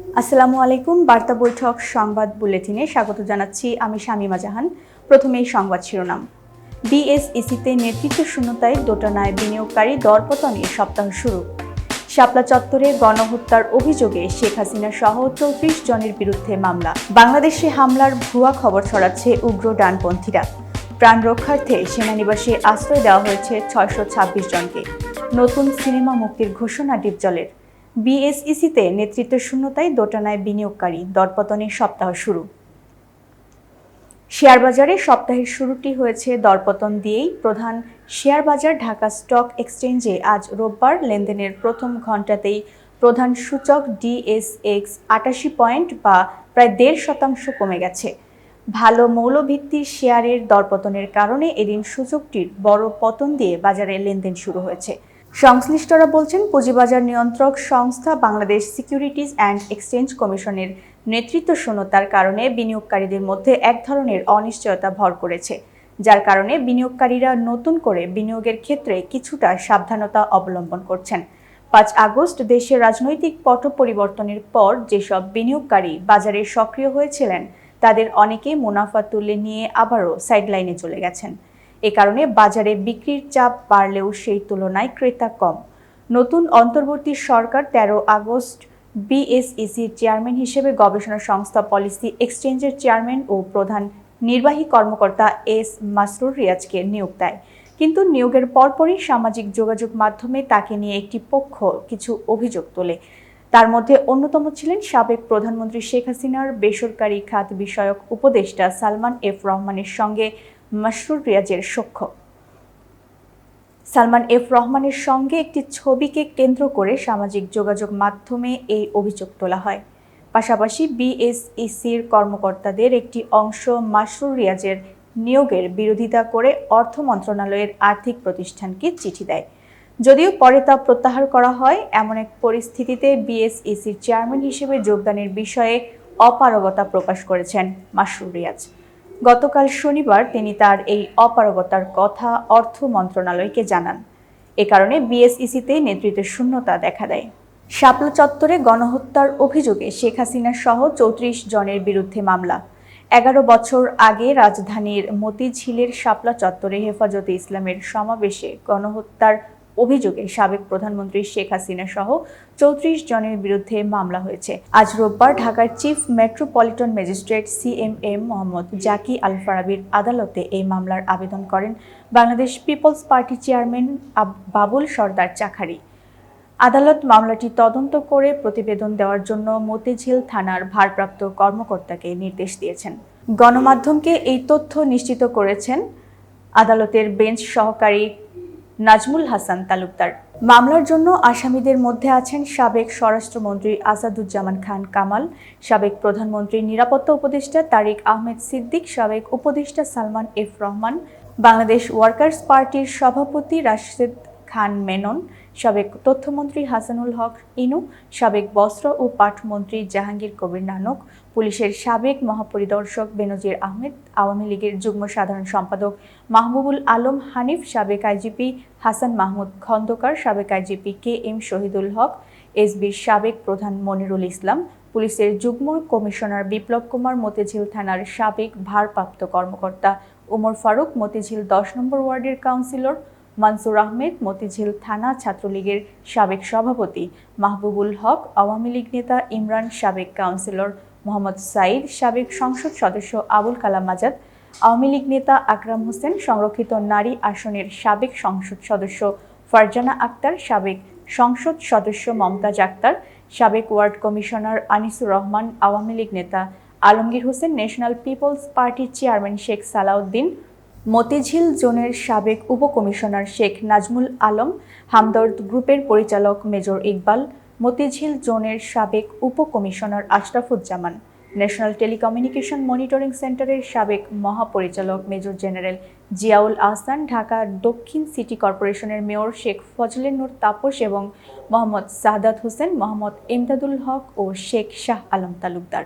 আসসালামু আলাইকুম, বার্তা বৈঠক সংবাদ বুলেটিনে স্বাগত জানাচ্ছি আমি শামীমা জাহান। প্রথমেই সংবাদ শিরোনাম। বিএসইসিতে নেতৃত্ব শূন্যতায় দোটানায় বিনিয়োগকারী দরপতনে সপ্তাহ শুরু। শাপলা চত্বরে গণহত্যার অভিযোগে শেখ হাসিনা সহ চৌত্রিশ জনের বিরুদ্ধে মামলা। বাংলাদেশে হামলার ভুয়া খবর ছড়াচ্ছে উগ্র ডানপন্থীরা। প্রাণ রক্ষার্থে সেনানিবাসে আশ্রয় দেওয়া হয়েছে ছয়শো ছাব্বিশ জনকে। নতুন সিনেমা মুক্তির ঘোষণা ডিপজলের। বিএসইসিতে নেতৃত্ব শূন্যতায় দোটানায় বিনিয়োগকারী দরপতনের সপ্তাহ শুরু। শেয়ার বাজারে সপ্তাহের শুরুটি হয়েছে দরপতন দিয়েই। প্রধান শেয়ার বাজার ঢাকা স্টক এক্সচেঞ্জে আজ রোববার লেনদেনের প্রথম ঘন্টাতেই প্রধান সূচক ডিএসএক্স আটাশি পয়েন্ট বা প্রায় দেড় শতাংশ কমে গেছে। ভালো মৌলভিত্তির শেয়ারের দরপতনের কারণে এদিন সূচকটির বড় পতন দিয়ে বাজারে লেনদেন শুরু হয়েছে। সংশ্লিষ্টরা বলছেন, পুঁজিবাজার নিয়ন্ত্রক সংস্থা বাংলাদেশ সিকিউরিটিজ অ্যান্ড এক্সচেঞ্জ কমিশনের নেতৃত্ব শূন্যতার কারণে বিনিয়োগকারীদের মধ্যে এক ধরনের অনিশ্চয়তা ভর করেছে, যার কারণে বিনিয়োগকারীরা নতুন করে বিনিয়োগের ক্ষেত্রে কিছুটা সাবধানতা অবলম্বন করছেন। পাঁচ আগস্ট দেশের রাজনৈতিক পট পরিবর্তনের পর যেসব বিনিয়োগকারী বাজারে সক্রিয় হয়েছিলেন, তাদের অনেকেই মুনাফা তুলে নিয়ে আবারও সাইডলাইনে চলে গেছেন। এ কারণে বাজারে বিক্রির চাপ বাড়লেও সেই তুলনায় ক্রেতা কম। নতুন অন্তর্বর্তী সরকার তেরো আগস্ট বিএসইসির চেয়ারম্যান হিসেবে গবেষণা সংস্থা পলিসি এক্সচেঞ্জের চেয়ারম্যান ও প্রধান নির্বাহী কর্মকর্তা এস মাসরুর রিয়াজকে নিয়োগ দেয়। কিন্তু নিয়োগের পরপরই সামাজিক যোগাযোগ মাধ্যমে তাকে নিয়ে একটি পক্ষ কিছু অভিযোগ তোলে। তার মধ্যে অন্যতম ছিলেন সাবেক প্রধানমন্ত্রী শেখ হাসিনার বেসরকারি খাত বিষয়ক উপদেষ্টা সালমান এফ রহমানের সঙ্গে মাসরুর রিয়াজের সখ্য। সালমান এফ রহমানের সঙ্গে একটি ছবিকে কেন্দ্র করে সামাজিক যোগাযোগ মাধ্যমে এই অভিযোগ তোলা হয়। পাশাপাশি বিএসইসির কর্মকর্তাদের একটি অংশ মাসরুর রিয়াজের নিয়োগের বিরোধিতা করে অর্থ মন্ত্রণালয়ের আর্থিক প্রতিষ্ঠানকে চিঠি দেয়। যদিও পরে তা প্রত্যাহার করা হয়, এমন এক পরিস্থিতিতে বিএসইসির চেয়ারম্যান হিসেবে যোগদানের বিষয়ে অপারগতা প্রকাশ করেছেন মাসরুর রিয়াজ। গতকাল শনিবার তিনি তার এই অপারগতার কথা অর্থ মন্ত্রণালয়কে জানান। এ কারণে বিএসইসিতে নেতৃত্বের শূন্যতা দেখা দেয়। শাপলা চত্বরে গণহত্যার অভিযোগে শেখ হাসিনা সহ চৌত্রিশ জনের বিরুদ্ধে মামলা। এগারো বছর আগে রাজধানীর মতিঝিলের শাপলা চত্বরে হেফাজতে ইসলামের সমাবেশে গণহত্যার অভিযোগে সাবেক প্রধানমন্ত্রী শেখ হাসিনা সহ চৌত্রিশ জনের বিরুদ্ধে মামলা হয়েছে। আজ রোববার ঢাকার chief metropolitan magistrate CMM Mohammad Zaki Al ফারাবির আদালতে এই মামলার আবেদন করেন Bangladesh people's party chairman Babul Sardar Chakhari. আদালত মামলাটি তদন্ত করে প্রতিবেদন দেওয়ার জন্য মতিঝিল থানার ভারপ্রাপ্ত কর্মকর্তাকে নির্দেশ দিয়েছেন। গণমাধ্যমকে এই তথ্য নিশ্চিত করেছেন আদালতের বেঞ্চ সহকারী নাজমুল হাসান তালুকদার। মামলার জন্য আসামিদের মধ্যে আছেন সাবেক স্বরাষ্ট্রমন্ত্রী আসাদুজ্জামান খান কামাল, সাবেক প্রধানমন্ত্রীর নিরাপত্তা উপদেষ্টা তারিক আহমেদ সিদ্দিক, সাবেক উপদেষ্টা সালমান এফ রহমান, বাংলাদেশ ওয়ার্কার্স পার্টির সভাপতি রাশেদ খান মেনন, সাবেক তথ্যমন্ত্রী হাসানুল হক ইনু, সাবেক বস্ত্র ও পাটমন্ত্রী জাহাঙ্গীর কবির নানক, পুলিশের সাবেক মহাপরিদর্শক বেনজির আহমেদ, আওয়ামী লীগের যুগ্ম সাধারণ সম্পাদক মাহবুবুল আলম হানিফ, সাবেক আইজিপি হাসান মাহমুদ খন্দকার, সাবেক IGP K M Shahidul Haque এসবির সাবেক প্রধান মনিরুল ইসলাম, পুলিশের যুগ্ম কমিশনার বিপ্লব কুমার মতিঝিল থানার সাবেক ভারপ্রাপ্ত কর্মকর্তা ওমর ফারুক, মতিঝিল দশ নম্বর ওয়ার্ডের কাউন্সিলর মানসুর আহমেদ, মতিঝিল থানা ছাত্রলীগের সাবেক সভাপতি, মাহবুবুল হক, আওয়ামী লীগ নেতা ইমরান, সাবেক কাউন্সিলর মোহাম্মদ সাইদ, সাবেক সংসদ সদস্য আবুল কালাম আজাদ, আওয়ামী লীগ নেতা আকরাম হোসেন, সংরক্ষিত নারী আসনের সাবেক সংসদ সদস্য ফারজানা আক্তার, সাবেক সংসদ সদস্য মমতাজ আক্তার, সাবেক ওয়ার্ড কমিশনার আনিসুর রহমান, আওয়ামী লীগ নেতা আলমগীর হোসেন, ন্যাশনাল পিপলস পার্টির চেয়ারম্যান শেখ সালাউদ্দিন মতিঝিল জোনের সাবেক উপকমিশনার শেখ নাজমুল আলম, হামদর্দ গ্রুপের পরিচালক মেজর ইকবাল, মতিঝিল জোনের সাবেক উপকমিশনার আশরাফুজ্জামান, ন্যাশনাল টেলিকমিউনিকেশন মনিটরিং সেন্টারের সাবেক মহাপরিচালক মেজর জেনারেল জিয়াউল আহসান, ঢাকা দক্ষিণ সিটি কর্পোরেশনের মেয়র শেখ ফজলের নূর তাপস এবং মোহাম্মদ সাহাদাত হোসেন, মোহাম্মদ ইমদাদুল হক ও শেখ শাহ আলম তালুকদার।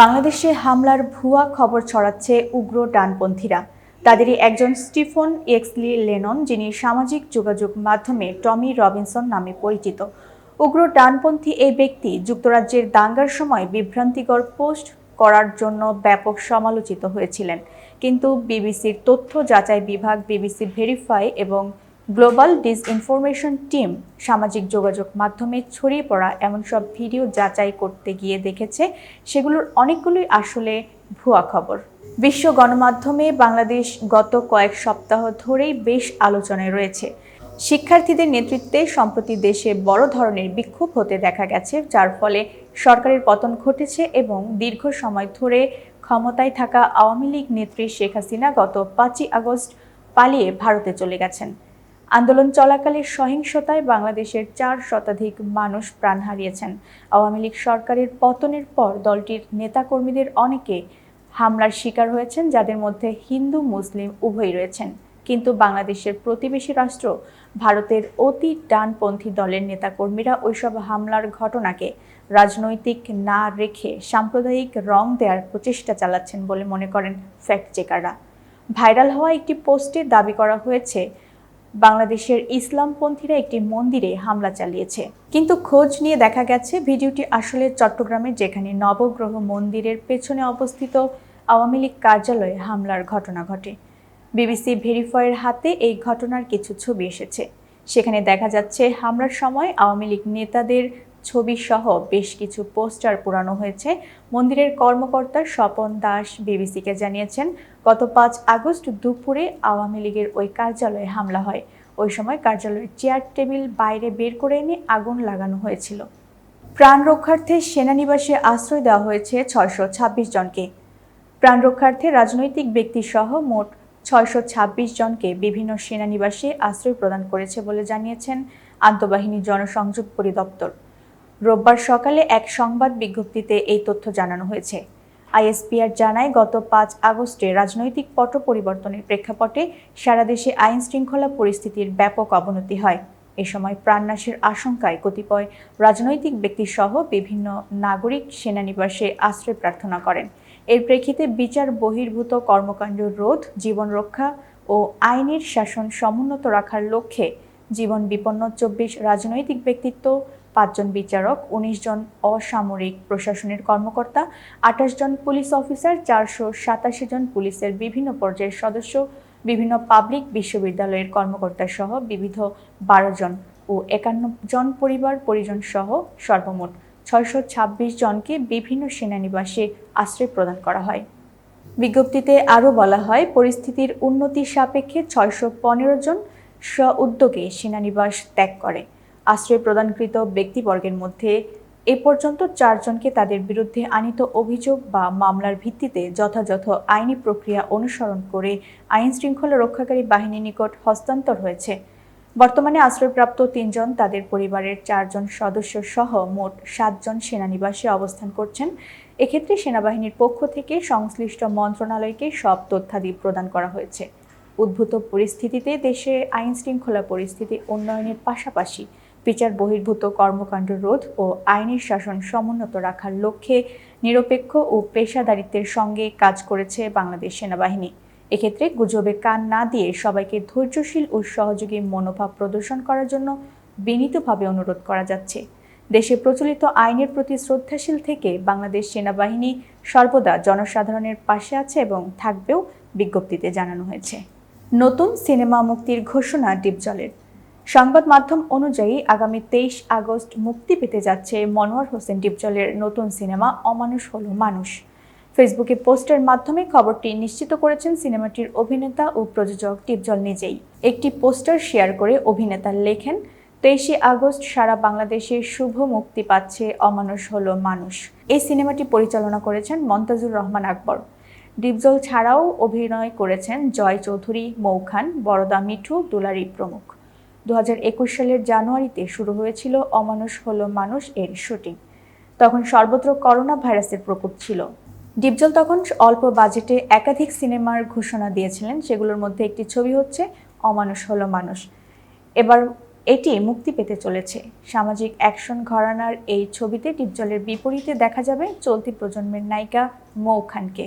বাংলাদেশে হামলার ভুয়া খবর ছড়াচ্ছে উগ্র ডানপন্থীরা। তাদেরই একজন স্টিফন এক্সলি লেনন, যিনি সামাজিক যোগাযোগ মাধ্যমে টমি রবিনসন নামে পরিচিত। উগ্র ডানপন্থী এই ব্যক্তি যুক্তরাজ্যের দাঙ্গার সময় বিভ্রান্তিকর পোস্ট করার জন্য ব্যাপক সমালোচিত হয়েছিলেন। কিন্তু বিবিসির তথ্য যাচাই বিভাগ, বিবিসি ভেরিফাই এবং গ্লোবাল ডিসইনফরমেশন টিম সামাজিক যোগাযোগ মাধ্যমে ছড়িয়ে পড়া এমন সব ভিডিও যাচাই করতে গিয়ে দেখেছে, সেগুলোর অনেকগুলোই আসলে ভুয়া খবর। বিশ্ব গণমাধ্যমে বাংলাদেশ গত কয়েক সপ্তাহ ধরেই বেশ আলোচনায় রয়েছে। শিক্ষার্থীদের নেতৃত্বে সম্প্রতি দেশে বড় ধরনের বিক্ষোভ হতে দেখা গেছে, যার ফলে সরকারের পতন ঘটেছে এবং দীর্ঘ সময় ধরে ক্ষমতায় থাকা আওয়ামী লীগ নেত্রী শেখ হাসিনা গত পাঁচই আগস্ট পালিয়ে ভারতে চলে গেছেন। আন্দোলন চলাকালে সহিংসতায় বাংলাদেশের চার শতাধিক মানুষ প্রাণ হারিয়েছেন। আওয়ামী লীগ সরকারের পতনের পর দলটির নেতাকর্মীদের অনেকে হামলার শিকার হয়েছেন যাদের মধ্যে হিন্দু, মুসলিম উভয়ই রয়েছেন। কিন্তু বাংলাদেশের প্রতিবেশী রাষ্ট্র, ভারতের অতি ডানপন্থী দলের নেতাকর্মীরা ওইসব হামলার ঘটনাকে রাজনৈতিক না রেখে সাম্প্রদায়িক রং দেওয়ার প্রচেষ্টা চালাচ্ছেন বলে মনে করেন ফ্যাক্ট চেকাররা ভাইরাল হওয়া একটি পোস্টে দাবি করা হয়েছে বাংলাদেশের ইসলামপন্থীরা একটি মন্দিরে হামলা চালিয়েছে। কিন্তু খোঁজ নিয়ে দেখা গেছে, ভিডিওটি আসলে চট্টগ্রামের, যেখানে নবগ্রহ মন্দিরের পেছনে অবস্থিত আওয়ামী লীগ কার্যালয়ে হামলার ঘটনা ঘটে। বিবিসি ভেরিফাইয়ের হাতে এই ঘটনার কিছু ছবি এসেছে। সেখানে দেখা যাচ্ছে, হামলার সময় আওয়ামী লীগ নেতাদের ছবি সহ বেশ কিছু পোস্টার পোড়ানো হয়েছে। মন্দিরের কর্মকর্তা স্বপন দাস বিবিসিকে জানিয়েছেন, গত পাঁচ আগস্ট দুপুরে আওয়ামী লীগের ওই কার্যালয়ে হামলা হয়। ওই সময় কার্যালয়ের চেয়ার টেবিল বাইরে বের করে এনে আগুন লাগানো হয়েছিল। প্রাণ রক্ষার্থে সেনানিবাসে আশ্রয় দেওয়া হয়েছে ছয়শো ছাব্বিশ জনকে। প্রাণ রক্ষার্থে রাজনৈতিক ব্যক্তিসহ মোট ছয়শো ছাব্বিশ জনকে বিভিন্ন সেনানিবাসে আশ্রয় প্রদান করেছে বলে জানিয়েছেন আন্তঃবাহিনী জনসংযোগ পরিদপ্তর। রোববার সকালে এক সংবাদ বিজ্ঞপ্তিতে এই তথ্য জানানো হয়েছে। আইএসপিআর জানায়, গত পাঁচ আগস্টে রাজনৈতিক পট পরিবর্তনের প্রেক্ষাপটে সারা দেশে আইন শৃঙ্খলা পরিস্থিতির ব্যাপক অবনতি হয়। এ সময় প্রাণনাশের আশঙ্কায় কতিপয় রাজনৈতিক ব্যক্তিসহ বিভিন্ন নাগরিক সেনানিবাসে আশ্রয় প্রার্থনা করেন। এর প্রেক্ষিতে বিচার বহির্ভূত কর্মকাণ্ড রোধ, জীবন রক্ষা ও আইনের শাসন সমুন্নত রাখার লক্ষ্যে জীবন বিপন্ন চব্বিশ রাজনৈতিক ব্যক্তিত্ব পাঁচজন বিচারক, উনিশ জন অসামরিক প্রশাসনের কর্মকর্তা, আঠাশ জন পুলিশ অফিসার, চারশো সাতাশি জন পুলিশের বিভিন্ন পর্যায়ের সদস্য, বিভিন্ন পাবলিক বিশ্ববিদ্যালয়ের কর্মকর্তা সহ বিবিধ বারো জন ও একান্ন জন পরিবার পরিজন সহ সর্বমোট ছয়শো ছাব্বিশ জনকে বিভিন্ন সেনানিবাসে আশ্রয় প্রদান করা হয়। বিজ্ঞপ্তিতে আরও বলা হয়, পরিস্থিতির উন্নতির সাপেক্ষে ছয়শো পনেরো জন স্ব উদ্যোগে সেনানিবাস ত্যাগ করে। আশ্রয় প্রদানকৃত ব্যক্তিবর্গের মধ্যে এ পর্যন্ত চারজনকে তাদের বিরুদ্ধে আনিত অভিযোগ বা মামলার ভিত্তিতে যথাযথ আইনি প্রক্রিয়া অনুসরণ করে আইন শৃঙ্খলা রক্ষাকারী বাহিনীর নিকট হস্তান্তর হয়েছে। বর্তমানে আশ্রয়প্রাপ্ত তিনজন, তাদের পরিবারের চারজন সদস্য সহ মোট সাতজন সেনানিবাসে অবস্থান করছেন। এক্ষেত্রে সেনাবাহিনীর পক্ষ থেকে সংশ্লিষ্ট মন্ত্রণালয়কে সব তথ্যাদি প্রদান করা হয়েছে। উদ্ভূত পরিস্থিতিতে দেশে আইন শৃঙ্খলা পরিস্থিতি উন্নয়নের পাশাপাশি বিচার বহির্ভূত কর্মকাণ্ড রোধ ও আইনের শাসন সমুন্নত রাখার লক্ষ্যে নিরপেক্ষ ও পেশাদারিত্বের সঙ্গে কাজ করেছে বাংলাদেশ সেনাবাহিনী। এক্ষেত্রে গুজবে কান না দিয়ে সবাইকে ধৈর্যশীল ও সহযোগী মনোভাব প্রদর্শন করার জন্য বিনীতভাবে অনুরোধ করা যাচ্ছে। দেশে প্রচলিত আইনের প্রতি শ্রদ্ধাশীল থেকে বাংলাদেশ সেনাবাহিনী সর্বদা জনসাধারণের পাশে আছে এবং থাকবেও বিজ্ঞপ্তিতে জানানো হয়েছে। নতুন সিনেমা মুক্তির ঘোষণা ডিপজলের। সংবাদ মাধ্যম অনুযায়ী আগামী তেইশ আগস্ট মুক্তি পেতে যাচ্ছে মনোয়ার হোসেন ডিপজলের নতুন সিনেমা অমানুষ হলো মানুষ। ফেসবুকে পোস্টের মাধ্যমে খবরটি নিশ্চিত করেছেন সিনেমাটির অভিনেতা ও প্রযোজক টিপজল নিজেই। একটি পোস্টার শেয়ার করে অভিনেতা লেখেন, তেইশে আগস্ট সারা বাংলাদেশে শুভ মুক্তি পাচ্ছে অমানুষ হলো মানুষ। এই সিনেমাটি পরিচালনা করেছেন মন্তাজুর রহমান আকবর। ডিপজল ছাড়াও অভিনয় করেছেন জয় চৌধুরী মৌখান বরদা মিঠু, দুলারি প্রমুখ। দু হাজার একুশ সালের জানুয়ারিতে শুরু হয়েছিল অমানুষ হলো মানুষ এর শুটিং। তখন সর্বত্র করোনা ভাইরাসের প্রকোপ ছিল। ডিপজল তখন অল্প বাজেটে একাধিক সিনেমার ঘোষণা দিয়েছিলেন, সেগুলোর মধ্যে একটি ছবি হচ্ছে অমানুষ হলো মানুষ। এবার এটি মুক্তি পেতে চলেছে। সামাজিক অ্যাকশন ঘরানার এই ছবিতে ডিপজলের বিপরীতে দেখা যাবে চলতি প্রজন্মের নায়িকা মৌ খানকে।